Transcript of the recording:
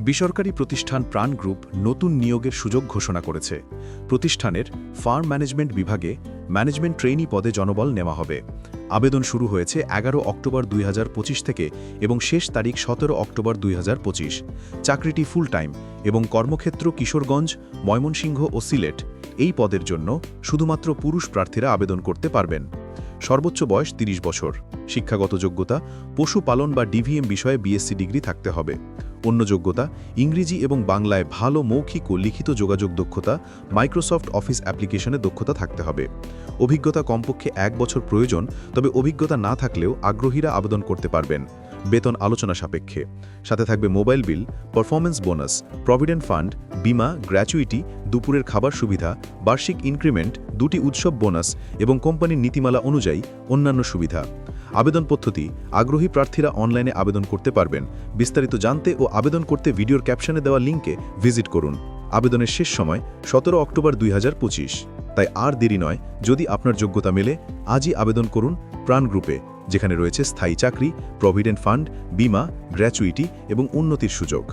বেসরকারি প্রতিষ্ঠান প্রাণ গ্রুপ নতুন নিয়োগের সুযোগ ঘোষণা করেছে। প্রতিষ্ঠানের ফার্ম ম্যানেজমেন্ট বিভাগে ম্যানেজমেন্ট ট্রেইনি পদে জনবল নেওয়া হবে। আবেদন শুরু হয়েছে এগারো অক্টোবর দুই হাজার পঁচিশ থেকে এবং শেষ তারিখ সতেরো অক্টোবর দুই হাজার পঁচিশ। চাকরিটি ফুল টাইম এবং কর্মক্ষেত্র কিশোরগঞ্জ, ময়মনসিংহ ও সিলেট। এই পদের জন্য শুধুমাত্র পুরুষ প্রার্থীরা আবেদন করতে পারবেন। সর্বোচ্চ বয়স ৩০ বছর। শিক্ষাগত যোগ্যতা, পশুপালন বা ডিভিএম বিষয়ে বিএসসি ডিগ্রি থাকতে হবে। অন্য যোগ্যতা ইংরেজি এবং বাংলায় ভালো মৌখিক ও লিখিত যোগাযোগ দক্ষতা, মাইক্রোসফট অফিস অ্যাপ্লিকেশনে দক্ষতা থাকতে হবে। অভিজ্ঞতা কমপক্ষে এক বছর প্রয়োজন, তবে অভিজ্ঞতা না থাকলেও আগ্রহীরা আবেদন করতে পারবেন। বেতন আলোচনা সাপেক্ষে। সাথে থাকবে mobile bill performance bonus, provident fund, বিমা, গ্র্যাচুইটি, দুপুরের খাবার সুবিধা, বার্ষিক ইনক্রিমেন্ট, দুটি উৎসব বোনাস এবং কোম্পানির নীতিমালা অনুযায়ী অন্যান্য সুবিধা। আবেদন পদ্ধতি, আগ্রহী প্রার্থীরা অনলাইনে আবেদন করতে পারবেন। বিস্তারিত জানতে ও আবেদন করতে ভিডিওর ক্যাপশনে দেওয়া লিঙ্কে ভিজিট করুন। আবেদনের শেষ সময় সতেরো অক্টোবর দুই হাজার পঁচিশ। তাই আর দেরি নয়, যদি আপনার যোগ্যতা মেলে, আজই আবেদন করুন প্রাণ গ্রুপে, যেখানে রয়েছে স্থায়ী চাকরি, প্রভিডেন্ট ফান্ড, বিমা, গ্র্যাচুইটি এবং উন্নতির সুযোগ।